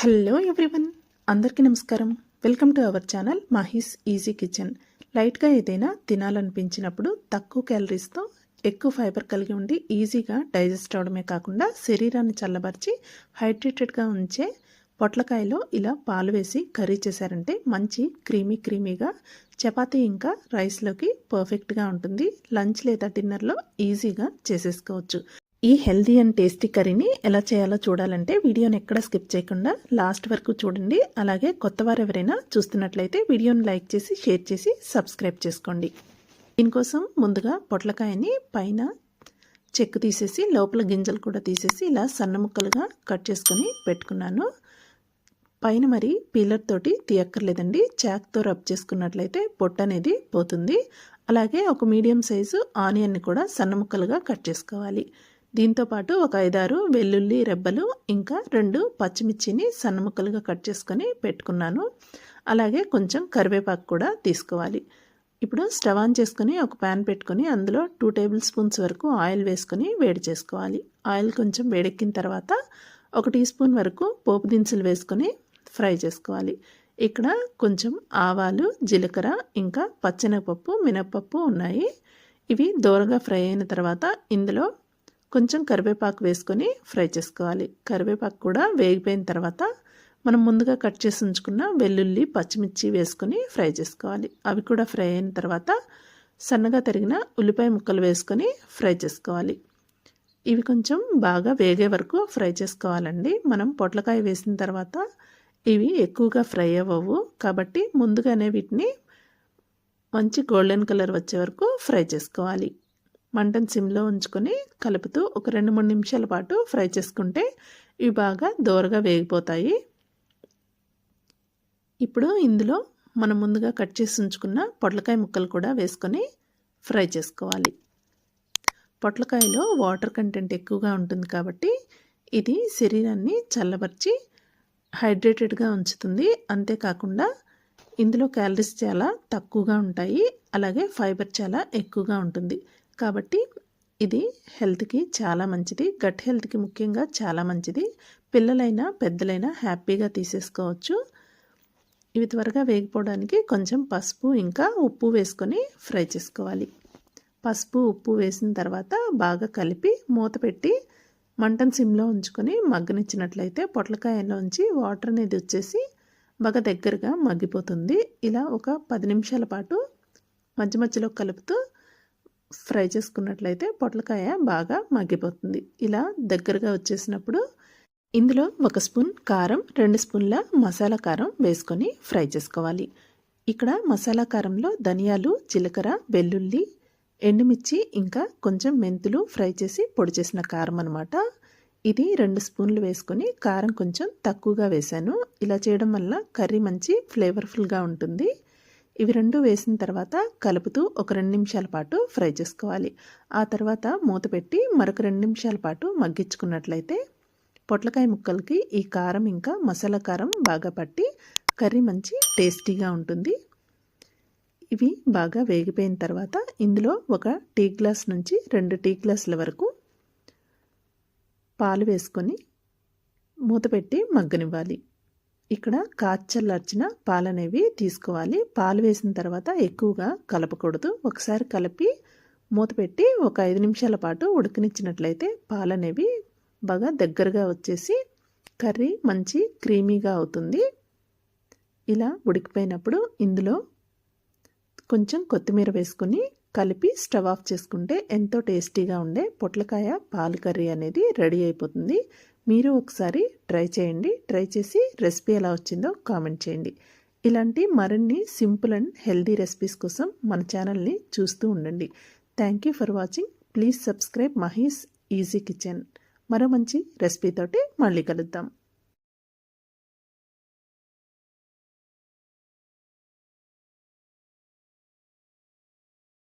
Hello everyone అందరికీ నమస్కారం. Welcome to our channel Mahi's easy kitchen లైట్గా ఏదైనా తినాలనిపించినప్పుడు తక్కువ క్యాలరీస్తో ఎక్కువ ఫైబర్ కలిగి ఉండి ఈజీగా డైజెస్ట్ అవడమే కాకుండా శరీరాన్ని చల్లబరిచి హైడ్రేటెడ్గా ఉంచే పొట్లకాయలో ఇలా పాలు వేసి కర్రీ చేశారంటే మంచి క్రీమీ క్రీమీగా చపాతీ ఇంకా రైస్లోకి పర్ఫెక్ట్గా ఉంటుంది. లంచ్ లేదా డిన్నర్లో ఈజీగా చేసేసుకోవచ్చు. ఈ హెల్దీ అండ్ టేస్టీ కర్రీని ఎలా చేయాలో చూడాలంటే వీడియోని ఎక్కడ స్కిప్ చేయకుండా లాస్ట్ వరకు చూడండి. అలాగే కొత్త వారు ఎవరైనా చూస్తున్నట్లయితే వీడియోని లైక్ చేసి షేర్ చేసి సబ్స్క్రైబ్ చేసుకోండి. దీనికోసం ముందుగా పొట్లకాయని పైన చెక్కు తీసేసి లోపల గింజలు కూడా తీసేసి ఇలా సన్న ముక్కలుగా కట్ చేసుకొని పెట్టుకున్నాను. పైన మరి పీలర్ తోటి తీయక్కర్లేదండి. చాక్తో రబ్ చేసుకున్నట్లయితే పొట్టు అనేది పోతుంది. అలాగే ఒక మీడియం సైజు ఆనియన్ని కూడా సన్న ముక్కలుగా కట్ చేసుకోవాలి. దీంతోపాటు ఒక ఐదారు వెల్లుల్లి రెబ్బలు ఇంకా రెండు పచ్చిమిర్చిని సన్న ముక్కలుగా కట్ చేసుకొని పెట్టుకున్నాను. అలాగే కొంచెం కరివేపాకు కూడా తీసుకోవాలి. ఇప్పుడు స్టవ్ ఆన్ చేసుకుని ఒక ప్యాన్ పెట్టుకొని అందులో టూ టేబుల్ స్పూన్స్ వరకు ఆయిల్ వేసుకొని వేడి చేసుకోవాలి. ఆయిల్ కొంచెం వేడెక్కిన తర్వాత ఒక టీ స్పూన్ వరకు పోపు దినుసులు వేసుకొని ఫ్రై చేసుకోవాలి. ఇక్కడ కొంచెం ఆవాలు జీలకర్ర ఇంకా పచ్చెనగపప్పు మినప్పప్పు ఉన్నాయి. ఇవి దూరగా ఫ్రై అయిన తర్వాత ఇందులో కొంచెం కరివేపాకు వేసుకొని ఫ్రై చేసుకోవాలి. కరివేపాకు కూడా వేగిపోయిన తర్వాత మనం ముందుగా కట్ చేసి ఉంచుకున్న వెల్లుల్లి పచ్చిమిర్చి వేసుకొని ఫ్రై చేసుకోవాలి. అవి కూడా ఫ్రై అయిన తర్వాత సన్నగా తరిగిన ఉల్లిపాయ ముక్కలు వేసుకొని ఫ్రై చేసుకోవాలి. ఇవి కొంచెం బాగా వేగే వరకు ఫ్రై చేసుకోవాలండి. మనం పొట్లకాయ వేసిన తర్వాత ఇవి ఎక్కువగా ఫ్రై అవ్వవు. కాబట్టి ముందుగానే వీటిని మంచి గోల్డెన్ కలర్ వచ్చే వరకు ఫ్రై చేసుకోవాలి. మంటను సిమ్లో ఉంచుకొని కలుపుతూ ఒక రెండు మూడు నిమిషాల పాటు ఫ్రై చేసుకుంటే ఇవి బాగా దోరగా వేగిపోతాయి. ఇప్పుడు ఇందులో మనం ముందుగా కట్ చేసి ఉంచుకున్న పొట్లకాయ ముక్కలు కూడా వేసుకొని ఫ్రై చేసుకోవాలి. పొట్లకాయలో వాటర్ కంటెంట్ ఎక్కువగా ఉంటుంది కాబట్టి ఇది శరీరాన్ని చల్లబరిచి హైడ్రేటెడ్గా ఉంచుతుంది. అంతేకాకుండా ఇందులో క్యాలరీస్ చాలా తక్కువగా ఉంటాయి. అలాగే ఫైబర్ చాలా ఎక్కువగా ఉంటుంది. కాబట్టి ఇది హెల్త్కి చాలా మంచిది. గట్ హెల్త్కి ముఖ్యంగా చాలా మంచిది. పిల్లలైనా పెద్దలైనా హ్యాపీగా తీసేసుకోవచ్చు. ఇవి త్వరగా వేగిపోవడానికి కొంచెం పసుపు ఇంకా ఉప్పు వేసుకొని ఫ్రై చేసుకోవాలి. పసుపు ఉప్పు వేసిన తర్వాత బాగా కలిపి మూత పెట్టి మంటను సిమ్లో ఉంచుకొని మగ్గనిచ్చినట్లయితే పొట్లకాయలోంచి వాటర్ అనేది వచ్చేసి బాగా దగ్గరగా మగ్గిపోతుంది. ఇలా ఒక పది నిమిషాల పాటు మధ్య మధ్యలో కలుపుతూ ఫ్రై చేసుకున్నట్లయితే పొట్లకాయ బాగా మగ్గిపోతుంది. ఇలా దగ్గరగా వచ్చేసినప్పుడు ఇందులో ఒక స్పూన్ కారం రెండు స్పూన్ల మసాలా కారం వేసుకొని ఫ్రై చేసుకోవాలి. ఇక్కడ మసాలా కారంలో ధనియాలు జీలకర్ర వెల్లుల్లి ఎండుమిర్చి ఇంకా కొంచెం మెంతులు ఫ్రై చేసి పొడి చేసిన కారం అనమాట ఇది రెండు స్పూన్లు వేసుకొని కారం కొంచెం తక్కువగా వేశాను. ఇలా చేయడం వల్ల కర్రీ మంచి ఫ్లేవర్ఫుల్గా ఉంటుంది. ఇవి రెండు వేసిన తర్వాత కలుపుతూ ఒక రెండు నిమిషాల పాటు ఫ్రై చేసుకోవాలి. ఆ తర్వాత మూత పెట్టి మరొక రెండు నిమిషాల పాటు మగ్గించుకున్నట్లయితే పొట్లకాయ ముక్కలకి ఈ కారం ఇంకా మసాలా కారం బాగా పట్టి కర్రీ మంచి టేస్టీగా ఉంటుంది. ఇవి బాగా వేగిపోయిన తర్వాత ఇందులో ఒక టీ గ్లాస్ నుంచి రెండు టీ గ్లాసుల వరకు పాలు వేసుకొని మూత పెట్టి మగ్గనివ్వాలి. ఇక్కడ కాచల్లార్చిన పాలనేవి తీసుకోవాలి. పాలు వేసిన తర్వాత ఎక్కువగా కలపకూడదు. ఒకసారి కలిపి మూత పెట్టి ఒక ఐదు నిమిషాల పాటు ఉడకనిచ్చినట్లయితే పాలనేవి బాగా దగ్గరగా వచ్చేసి కర్రీ మంచి క్రీమీగా అవుతుంది. ఇలా ఉడికిపోయినప్పుడు ఇందులో కొంచెం కొత్తిమీర వేసుకుని కలిపి స్టవ్ ఆఫ్ చేసుకుంటే ఎంతో టేస్టీగా ఉండే పొట్లకాయ పాలు కర్రీ అనేది రెడీ అయిపోతుంది. మీరు ఒకసారి ట్రై చేయండి. ట్రై చేసి రెసిపీ ఎలా వచ్చిందో కామెంట్ చేయండి. ఇలాంటి మరిన్ని సింపుల్ అండ్ హెల్దీ రెసిపీస్ కోసం మన ఛానల్ని చూస్తూ ఉండండి. Thank you for watching please subscribe Mahi's easy kitchen మరో మంచి రెసిపీతోటి మళ్ళీ కలుద్దాం.